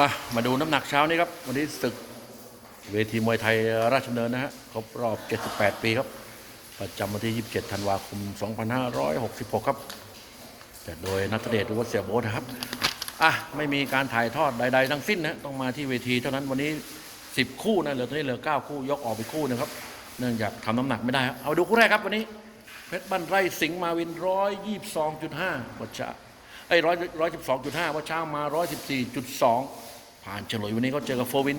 อะมาดูน้ำหนักเช้านี้ครับ วันนี้ศึกเวทีมวยไทยราชดำเนินนะฮะครบรอบ 78 ปีครับ ประจำวันที่ 27 ธันวาคม 2566 ครับจัดโดยนัทเดชหรือว่าเสียโบ๊ทนะครับ อะ ไม่มีการถ่ายทอดใด ๆ ทั้งสิ้นนะต้องมาที่เวทีเท่านั้นวันนี้ 10 คู่นะเหลือตอนนี้เหลือ 9 คู่ยกออกไปคู่นะครับ เนื่องจากทำน้ำหนักไม่ได้ครับเอาดูคู่แรกครับวันนี้เพชรบันไร่สิงห์มาวิน 122.5วัชชา ไอ้ร้อยร้อยสิบสองจุดห้าวัชชามา114.2ผ่านเฉลยวันนี้ก็เจอกับโฟวิน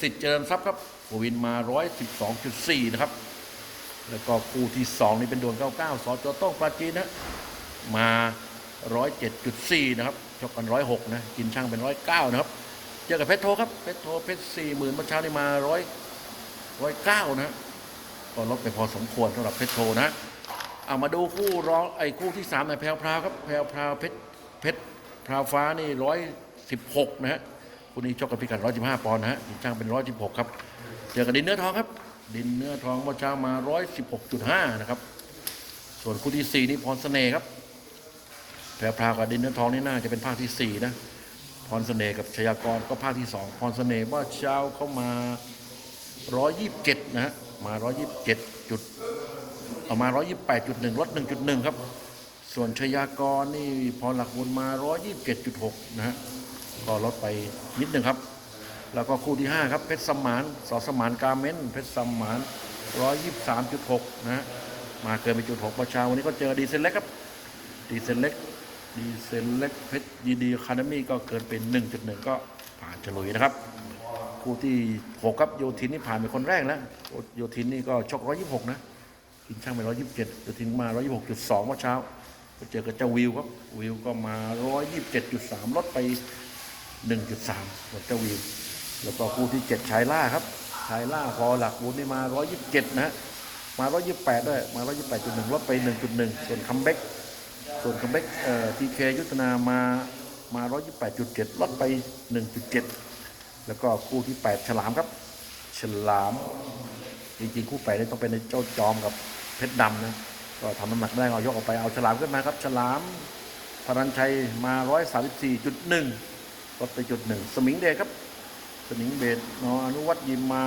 สิทธิ์เจริญทรัพย์ครับโฟวินมา112.4นะครับ แล้วก็คู่ที่2นี่เป็นดวง99สอจอต้องปราจีนนะมา107.4นะครับชกกัน106นะกินช่างเป็น109นะครับ เจอกับเพชรโทครับเพชรโทเพชร40,000เมื่อเช้านี่มา100 109นะก็ลดไปพอสมควรสำหรับเพชรโทนะเอามาดูคู่ร้องไอ้คู่ที่3ในแพรวพราวครับแพรวพราวเพชร เพชรพราวฟ้านี่116นะฮะคู่นี้ชกกันพิกัด115ปอนด์นะฮะกินช่างเป็น116ครับเจอกับดินเนื้อทองครับ ดินเนื้อทองเมื่อเช้ามา116.5นะครับ ส่วนคู่ที่4นี่พรเสน่ห์ครับแพรวพราวกับดินเนื้อทองนี่น่าจะเป็นภาคที่4นะพรเสน่ห์กับชยากรก็ภาคที่2พรเสน่ห์ว่าเช้าเข้ามา127นะฮะมา127จุดเอามา128.1ลด1.1ครับ ส่วนชยากรนี่พรหลักบุญมา 127.6 นะฮะก็ลดไปนิดหนึ่งครับ แล้วก็คู่ที่ 5 ครับเพชรสมานสอสมานกาเมนเพชรสมาน 123.6 นะฮะมาเกินไปจุด6ประชาวันนี้ก็เจอดีเซนเล็กครับดีเซนเล็กดีเซนเล็กเพชรยีดีคานามีก็เกินเป็น1.1 ก็ผ่านเฉลุยนะครับคู่ที่6ครับโยทินนี่ผ่านเป็นคนแรกแล้วโยทินนี่ก็ชก126 นะกินช่างไป127โยทินมา 126.2เมื่อเช้า ก็เจอกับเจ้าวิวครับวิวก็มา127.3ลดไป1.3หมดเจ้าวิว แล้วก็คู่ที่7ชายล่าครับชายล่าพอหลักวุ้นนี่มา127นะฮะมา128ด้วยมา128.1ลดไป1.1ส่วนคัมเบกส่วนคัมเบกเอ่อทีเคยุทธนามามา128.7ลดไป1.7แล้วก็คู่ที่8ฉลามครับ ฉลามจริงๆคู่แปดนี่ต้องเป็นเจ้าจอมกับเพชรดำนะ ก็ทำน้ำหนักไม่ได้ก็เอายกออกไปเอาฉลามขึ้นมาครับ ฉลามพรัญชัยมา134.1ลดไปจุดหนึ่งสมิงเดชครับสมิงเดชนออนุวัตยิมมา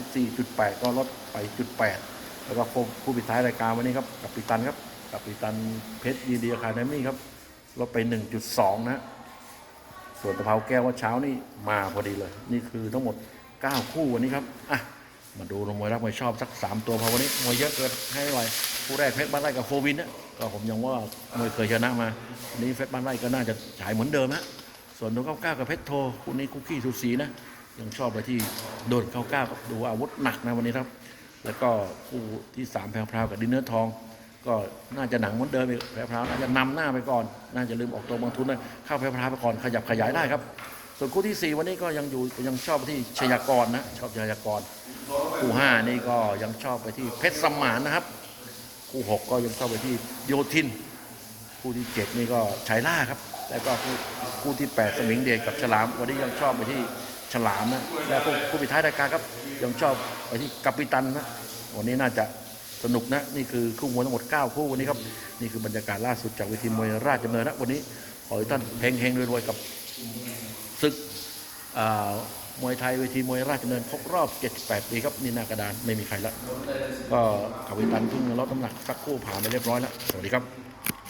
134.8ก็ลดไปจุด8แล้วก็คู่ปิดท้ายรายการวันนี้ครับกับปิตันครับกับปิตันเพชรยีดีอาคาเดมี่ครับลดไป1.2นะส่วนตะเภาแก้วว่าเช้านี่มาพอดีเลย นี่คือทั้งหมด9คู่วันนี้ครับอะ มาดูลงมวยรักมวยชอบสัก3ตัวพอวันนี้มวยเยอะเกินให้ไวคู่แรกเพชรบ้านไร่กับโควินนะก็ผมยังว่ามวยเคยชนะมาวันนี้เพชรบ้านไร่ก็น่าจะฉายเหมือนเดิมนะส่วนโดนเก้าเก้ากับเพชรโทคู่นี้คุกกี้สูสีนะยังชอบไปที่โดนเก้าเก้าดูอาวุธหนักนะวันนี้ครับ แล้วก็คู่ที่สามแพรวพราวกับดินเนื้อทอง ก็น่าจะหนังเหมือนเดิมอีกแพรวพราวน่าจะนำหน้าไปก่อน น่าจะลืมออกตัวบางทุนนะเข้าแพรวพราวไปก่อนขยับขยายได้ครับ ส่วนคู่ที่สี่วันนี้ก็ยังอยู่ยังชอบไปที่ชยากรนะชอบชยากร คู่ห้านี่ก็ยังชอบไปที่เพชรสมานนะครับ คู่หกก็ยังชอบไปที่โยทิน คู่ที่เจ็ดนี่ก็ชัยล่าครับ แล้วก็คู่คู่ที่แปดสมิงเดชกับฉลาม วันนี้ยังชอบไปที่ฉลามนะ แล้วคู่คู่ปิดท้ายรายการครับยังชอบไปที่กัปปิตันนะ วันนี้น่าจะสนุกนะ นี่คือคู่มวยทั้งหมด 9 คู่วันนี้ครับ นี่คือบรรยากาศล่าสุดจากเวทีมวยราชดำเนินนะวันนี้ขอให้ท่านเฮงๆรวยๆกับศึกอ่า มวยไทยเวทีมวยราชดำเนินครบรอบ 78 ปีครับนี่หน้ากระดานไม่มีใครละก็กวิตันเพิ่งลดน้ำหนักสักคู่ผ่านไปเรียบร้อยแล้วสวัสดีครับ